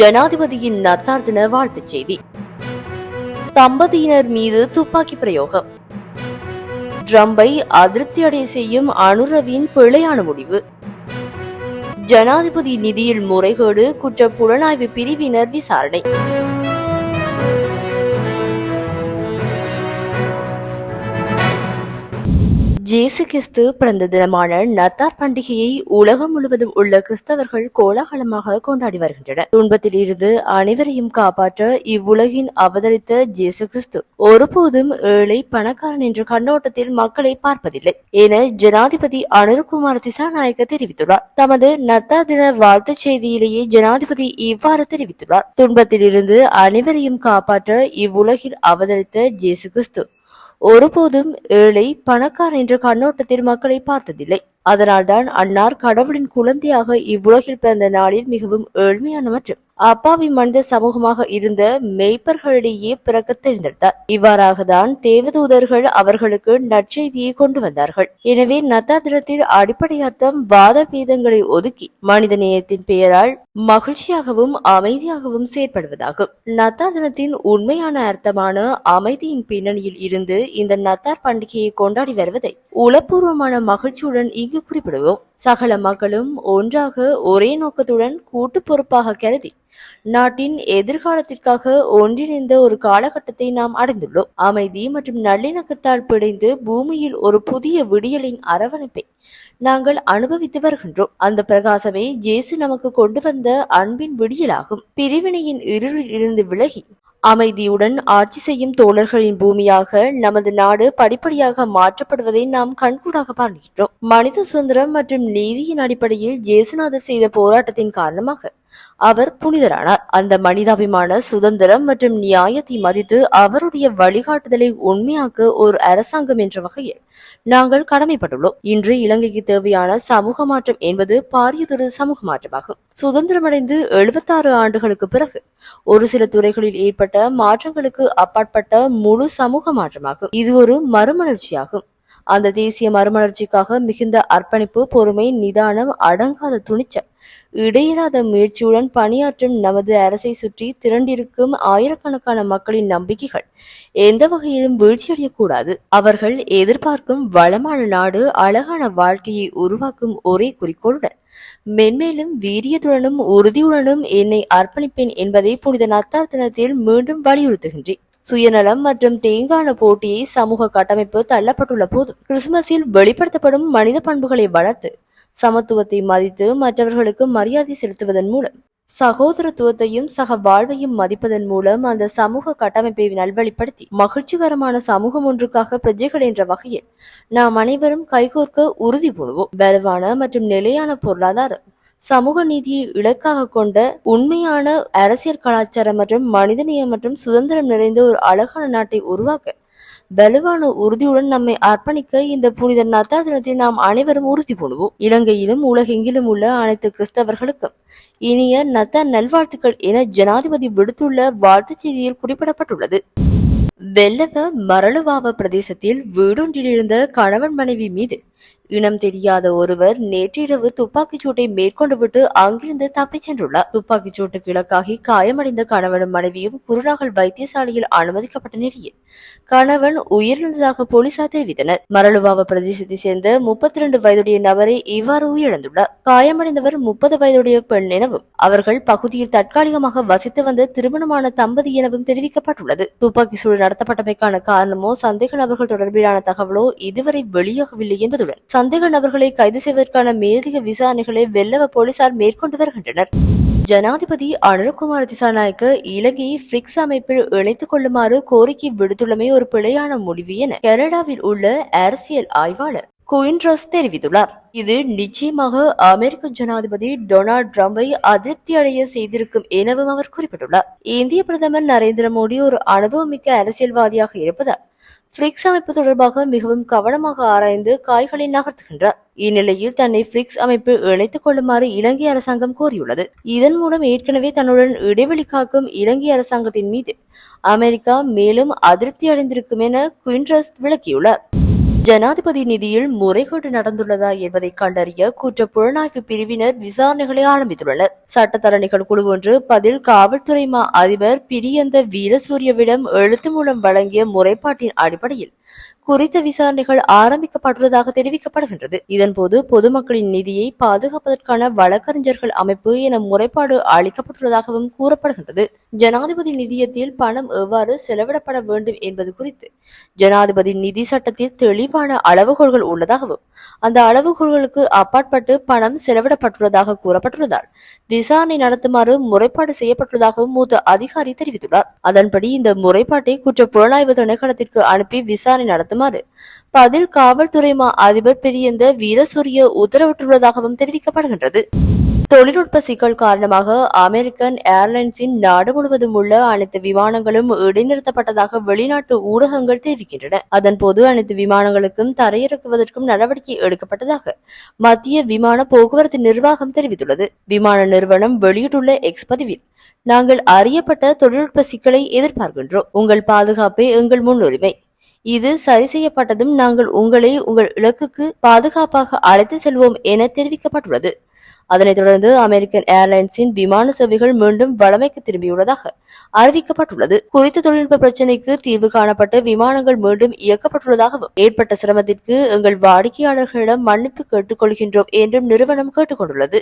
ஜனாதிபதியின் நத்தார் தின வாழ்த்துச் செய்தி. தம்பதியினர் மீது துப்பாக்கி பிரயோகம். ட்ரம்பை அதிருப்தியடைய செய்யும் அனுரவின் பிழையான முடிவு. ஜனாதிபதி நிதியில் முறைகேடு குற்ற புலனாய்வு பிரிவினர் விசாரணை. ஜேசு கிறிஸ்து பிறந்த தினமான நத்தார் பண்டிகையை உலகம் முழுவதும் உள்ள கிறிஸ்தவர்கள் கோலாகலமாக கொண்டாடி வருகின்றனர். துன்பத்தில் இருந்து அனைவரையும் காப்பாற்ற இவ்வுலகின் அவதரித்த ஜேசு கிறிஸ்து ஒருபோதும் ஏழை பணக்காரன் என்ற கண்ணோட்டத்தில் மக்களை பார்ப்பதில்லை என ஜனாதிபதி அனுர்குமார் திசாநாயக்க தெரிவித்துள்ளார். தமது நத்தார் தின வாழ்த்துச் செய்தியிலேயே ஜனாதிபதி இவ்வாறு தெரிவித்துள்ளார். துன்பத்தில் இருந்து அனைவரையும் காப்பாற்ற இவ்வுலகில் அவதரித்த ஜேசு கிறிஸ்து ஒருபோதும் ஏழை பணக்கார் என்ற கண்ணோட்டத்தில் மக்களை பார்த்ததில்லை. அதனால்தான் அன்னார் கடவுளின் குழந்தையாக இவ்வுலகில் பிறந்த நாளில் மிகவும் ஏழ்மையான மற்றும் அப்பாவி மனித சமூகமாக இருந்த மெய்ப்பர்களிடையே பிறக்க தேர்ந்தெடுத்தார் இவ்வாறாக தான் தேவதூதர்கள் அவர்களுக்கு நற்செய்தியை கொண்டு வந்தார்கள். எனவே நத்தாதிரத்தில் அடிப்படை அர்த்தம் வாத பீதங்களை ஒதுக்கி மனித நேயத்தின் பெயரால் மகிழ்ச்சியாகவும் அமைதியாகவும் செயற்படுவதாகும். நத்தார் தினத்தின் உண்மையான அர்த்தமான அமைதியின் பின்னணியில் இருந்து இந்த நத்தார் பண்டிகையை கொண்டாடி வருவதை உளப்பூர்வமான மகிழ்ச்சியுடன் இங்கு குறிப்பிடுவோம். சகல மக்களும் ஒன்றாக ஒரே நோக்கத்துடன் கூட்டு பொறுப்பாக கருதி நாட்டின் எதிர்காலத்திற்காக ஒன்றிணைந்த ஒரு காலகட்டத்தை நாம் அடைந்துள்ளோம். அமைதி மற்றும் நல்லிணக்கத்தால் பிடைந்து பூமியில் ஒரு புதிய விடியலின் அரவணைப்பை நாங்கள் அனுபவித்து வருகின்றோம். அந்த பிரகாசமே ஜேசு நமக்கு கொண்டு வந்த அன்பின் விடியலாகும். பிரிவினையின் இருளில் இருந்து விலகி அமைதியுடன் ஆட்சி செய்யும் தோழர்களின் பூமியாக நமது நாடு படிப்படியாக மாற்றப்படுவதை நாம் கண்கூடாக பார்க்கின்றோம். மனித சுதந்திரம் மற்றும் நீதியின் அடிப்படையில் ஜேசுநாதர் செய்த போராட்டத்தின் காரணமாக அவர் புனிதரானார். அந்த மனிதாபிமான சுதந்திரம் மற்றும் நியாயத்தை மதித்து அவருடைய வழிகாட்டுதலை உண்மையாக்க ஒரு அரசாங்கம் என்ற வகையில் நாங்கள் கடமைப்பட்டுள்ளோம். இன்று இலங்கைக்கு தேவையான சமூக மாற்றம் என்பது பாரியதொரு சமூக மாற்றமாகும். சுதந்திரமடைந்து எழுபத்தாறு ஆண்டுகளுக்கு பிறகு ஒரு சில துறைகளில் ஏற்பட்ட மாற்றங்களுக்கு அப்பாற்பட்ட முழு சமூக மாற்றமாகும். இது ஒரு மறுமலர்ச்சியாகும். அந்த தேசிய மறுமலர்ச்சிக்காக மிகுந்த அர்ப்பணிப்பு பொறுமை நிதானம் அடங்காத துணிச்சல் இடையிலாத முயற்சியுடன் பணியாற்றும் நமது அரசை சுற்றி திரண்டிருக்கும் ஆயிரக்கணக்கான மக்களின் நம்பிக்கைகள் எந்த வகையிலும் வீழ்ச்சியடையக்கூடாது. அவர்கள் எதிர்பார்க்கும் வளமான நாடு அழகான வாழ்க்கையை உருவாக்கும் ஒரே குறிக்கோளுடன் மென்மேலும் வீரியத்துடனும் உறுதியுடனும் என்னை அர்ப்பணிப்பேன் என்பதை புனித நத்தார் தினத்தில் மீண்டும் வலியுறுத்துகின்றேன். சுயநலம் மற்றும் தேங்கான போட்டியை சமூக கட்டமைப்பு தள்ளப்பட்டுள்ள போதும். கிறிஸ்துமஸில் வெளிப்படுத்தப்படும் மனித பண்புகளை வளர்த்து சமத்துவத்தை மதித்து மற்றவர்களுக்கு மரியாதை செலுத்துவதன் மூலம் சகோதரத்துவத்தையும் சக வாழ்வையும் மதிப்பதன் மூலம் அந்த சமூக கட்டமைப்பை நல்வழிப்படுத்தி மகிழ்ச்சிகரமான சமூகம் ஒன்றுக்காக பிரஜைகள் என்ற வகையில் நாம் அனைவரும் கைகோர்க்க உறுதி பூணுவோம். வலுவான மற்றும் நிலையான பொருளாதாரம் சமூக நீதியை இலக்காக கொண்ட உண்மையான அரசியல் கலாச்சாரம் மற்றும் மனிதநேயம் மற்றும் சுதந்திரம் நிறைந்த ஒரு அழகான நாட்டை உருவாக்க வலுவான உறுதியுடன் நம்மை அர்ப்பணிக்க இந்த புனித நத்தார் தினத்தை நாம் அனைவரும் உறுதி பூணுவோம். இலங்கையிலும் உலகெங்கிலும் உள்ள அனைத்து கிறிஸ்தவர்களுக்கும் இனிய நத்தா நல்வாழ்த்துக்கள் என ஜனாதிபதி விடுத்துள்ள வாழ்த்துச் செய்தியில் குறிப்பிடப்பட்டுள்ளது. வெள்ளவ மரளுவாவ பிரதேசத்தில் வீடொன்றிலிருந்த கணவன் மனைவி மீது இனம் தெரியாத ஒருவர் நேற்றிரவு துப்பாக்கிச் சூட்டை மேற்கொண்டுவிட்டு அங்கிருந்து தப்பிச் சென்றுள்ளார். துப்பாக்கிச் கிழக்காகி காயமடைந்த கணவனும் மனைவியும் குருநாகல் வைத்தியசாலையில் அனுமதிக்கப்பட்ட நிலையில் கணவன் உயிரிழந்ததாக போலீசார் தெரிவித்தனர். மரளுவாவ பிரதேசத்தை சேர்ந்த முப்பத்தி இரண்டு வயதுடைய நபரை இவ்வாறு உயிரிழந்துள்ளார். காயமடைந்தவர் முப்பது வயதுடைய பெண் எனவும் அவர்கள் பகுதியில் தற்காலிகமாக வசித்து வந்த திருமணமான தம்பதி எனவும் தெரிவிக்கப்பட்டுள்ளது. துப்பாக்கி சூடு நடத்தப்பட்டமைக்கான காரணமோ சந்தேக நபர்கள் தொடர்பிலான தகவலோ இதுவரை வெளியாகவில்லை என்பதுடன் சந்தேக நபர்களை கைது செய்வதற்கான மேலதிக விசாரணைகளை வெள்ளவ போலீசார் மேற்கொண்டு வருகின்றனர். ஜனாதிபதி அனுரகுமார் திசாநாயக்க இலங்கையை பிரிக்ஸ் அமைப்பில் இணைத்துக் கொள்ளுமாறு கோரிக்கை விடுத்துள்ளமை ஒரு பிழையான முடிவு என கனடாவில் உள்ள அரசியல் ஆய்வாளர் குயின்ட்ரஸ் தெரிவித்துள்ளார். இது நிச்சயமாக அமெரிக்க ஜனாதிபதி டொனால்ட் ட்ரம்பை அதிருப்தி அடைய செய்திருக்கும் எனவும் அவர் குறிப்பிட்டுள்ளார். இந்திய பிரதமர் நரேந்திர மோடி ஒரு அனுபவமிக்க அரசியல்வாதியாக இருப்பதால் பிரிக்ஸ் அமைப்பு தொடர்பாக மிகவும் கவனமாக ஆராய்ந்து காய்களை நகர்த்துகின்றார். இந்நிலையில் தன்னை பிரிக்ஸ் அமைப்பில் இணைத்துக் கொள்ளுமாறு இலங்கை அரசாங்கம் கோரியுள்ளது. இதன் மூலம் ஏற்கனவே தன்னுடன் இடைவெளி காக்கும் இலங்கை அரசாங்கத்தின் மீது அமெரிக்கா மேலும் அதிருப்தி அடைந்திருக்கும் என குயின்ட்ரஸ் விளக்கியுள்ளார். ஜனாதிபதி நிதியில் முறைகேடு நடந்துள்ளதா என்பதை கண்டறிய குற்ற புலனாய்வு பிரிவினர் விசாரணைகளை ஆரம்பித்துள்ளனர். சட்டத்தரணிகள் குழு ஒன்று பதில் காவல்துறை மா அதிபர் பிரியந்த வீரசூரியவிடம் எழுத்து மூலம் வழங்கிய முறைப்பாட்டின் அடிப்படையில் குறித்த விசாரணைகள் ஆரம்பிக்கப்பட்டுள்ளதாக தெரிவிக்கப்படுகின்றது. இதன்போது பொதுமக்களின் நிதியை பாதுகாப்பதற்கான வழக்கறிஞர்கள் அமைப்பு என முறைப்பாடு அளிக்கப்பட்டுள்ளதாகவும் கூறப்படுகின்றது. ஜனாதிபதி நிதியத்தில் பணம் எவ்வாறு செலவிடப்பட வேண்டும் என்பது குறித்து ஜனாதிபதி நிதி சட்டத்தில் தெளிவான அளவுகோல்கள் உள்ளதாகவும் அந்த அளவுகோல்களுக்கு அப்பாற்பட்டு பணம் செலவிடப்பட்டுள்ளதாக கூறப்பட்டுள்ளதால் விசாரணை நடத்துமாறு முறைப்பாடு செய்யப்பட்டுள்ளதாகவும் மூத்த அதிகாரி தெரிவித்துள்ளார். அதன்படி இந்த முறைப்பாட்டை குற்ற புலனாய்வு திணைக்களத்திற்கு அனுப்பி விசாரணை விசாரணை நடத்துமாறு பதில் காவல்துறை மா அதிபர் பிரியந்த வீரசூரிய உத்தரவிட்டுள்ளதாகவும் தெரிவிக்கப்படுகின்றது. தொழில்நுட்ப சிக்கல் காரணமாக அமெரிக்கன் ஏர்லைன்ஸின் நாடு முழுவதும் உள்ள அனைத்து விமானங்களும் இடைநிறுத்தப்பட்டதாக வெளிநாட்டு ஊடகங்கள் தெரிவிக்கின்றன. அதன்போது அனைத்து விமானங்களுக்கும் தரையிறக்குவதற்கும் நடவடிக்கை எடுக்கப்பட்டதாக மத்திய விமான போக்குவரத்து நிர்வாகம் தெரிவித்துள்ளது. விமான நிறுவனம் வெளியிட்டுள்ள எக்ஸ் பதிவில் நாங்கள் அறியப்பட்ட தொழில்நுட்ப சிக்கலை எதிர்பார்க்கின்றோம். உங்கள் பாதுகாப்பே எங்கள் முன்னுரிமை. இது சரி செய்யப்பட்டதும் நாங்கள் உங்களை உங்கள் இலக்குக்கு பாதுகாப்பாக அழைத்து செல்வோம் என தெரிவிக்கப்பட்டுள்ளது. அதனைத் தொடர்ந்து அமெரிக்கன் ஏர்லைன்ஸின் விமான சேவைகள் மீண்டும் வளமைக்கு திரும்பியுள்ளதாக அறிவிக்கப்பட்டுள்ளது. குறித்த தொழில்நுட்ப பிரச்சினைக்கு தீர்வு காணப்பட்டு விமானங்கள் மீண்டும் இயக்கப்பட்டுள்ளதாகவும் ஏற்பட்ட சிரமத்திற்கு எங்கள் வாடிக்கையாளர்களிடம் மன்னிப்பு கேட்டுக்கொள்கின்றோம் என்றும் நிறுவனம் கேட்டுக்கொண்டுள்ளது.